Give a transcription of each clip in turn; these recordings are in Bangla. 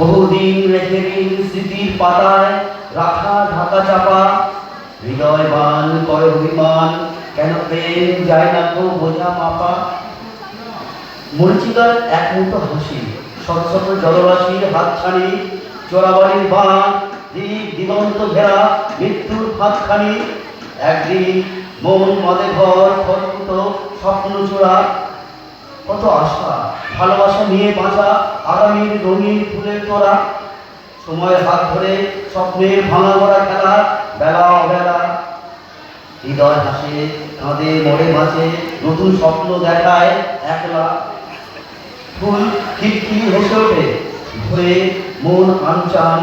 বহুদিন রেখে দিন স্মৃতির পাতায়, রাখা ঢাকা চাপা। হৃদয়বান করে অভিমান, কেন প্রেম যায় না তো বোঝা মাপা। মরিচিকার এক হাসি চোরাবাড়ির বাঁধ দ্বীপ দিগন্ত ঘেরা, মৃত্যুর হাতখানি একদিন মন মদে ঘর খরকুত স্বপ্ন চোরা কত আশা? ভালোবাসা নিয়ে বাঁচা আগামীর রঙিন ফুলের তোরা। সময় হাত ধরে স্বপ্নের ভাঙা মরা খেলা, বেলা অবেলা। হৃদয় হাসে, কাঁদে মরে বাঁচে, নতুন স্বপ্ন দেখায় একলা। ফুল খিটখিরি হেসে ওঠে ভরে মন আনচান।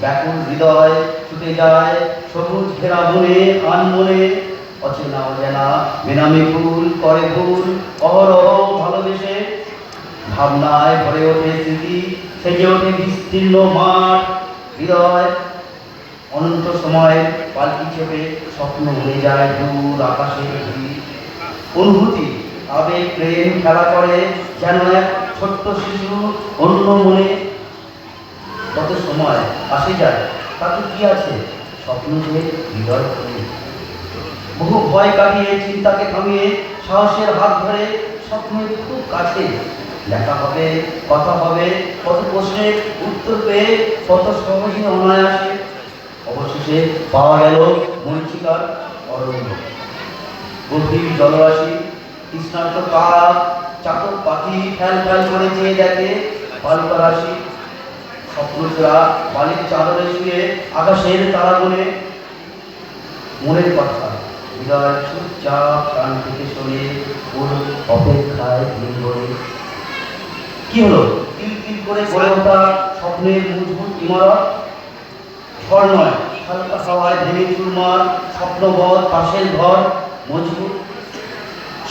ব্যাকুল হৃদয় ছুটে যায়, সবুজ ঘেরা বনে আন মনে অচেনা অচেনা বেনামি ফুল, করে ফুল, অহরহ ভাবনায় ভরে ওঠে স্মৃতি, সেজে ওঠে বিস্তীর্ণ মাঠ, হৃদয়। অনন্ত সময় পাল্টি চেপে স্বপ্ন উড়ে যায় দূর আকাশে অনুভূতি, আবেগ, প্রেম খেলা করে যেন এক ছোট্ট শিশু অন্য মনে। কত সময় আসে যায় তাতে কি আছে? স্বপ্ন যে হৃদয় বহু ভয় কাটিয়ে চিন্তাকে থামিয়ে সাহসের হাত ধরে স্বপ্নের খুব কাছে দেখা হবে, কথা হবে, কত প্রশ্নের উত্তর পেয়ে কত সহজে অনায়াসে অবশেষে পাওয়া গেল মরিচিকার অরণ্য। গভীর জলরাশি কৃষ্ণার্থ কাক চাতক পাখি ফ্যাল ফ্যাল করে চেয়ে দেখে বালুকা রাশি। স্বপ্নচূড়া বালির চাদরে শুয়ে আকাশের তারা বনে মনের কথা হৃদয় চুপচাপ প্রাণ থেকে সরে ওর অপেক্ষায় কি হলো? তিল তিল করে গড়ে ওঠা স্বপ্নের মজবুত ইমারত নয় হালকা হাওয়ায় ভেঙে স্বপ্নবধ, পাশের ঘর, মজবুত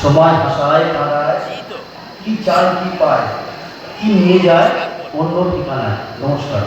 সময় ভাষায় কি চাল কি পায়, কি নিয়ে যায়, অন্য ঠিকানায়। নমস্কার।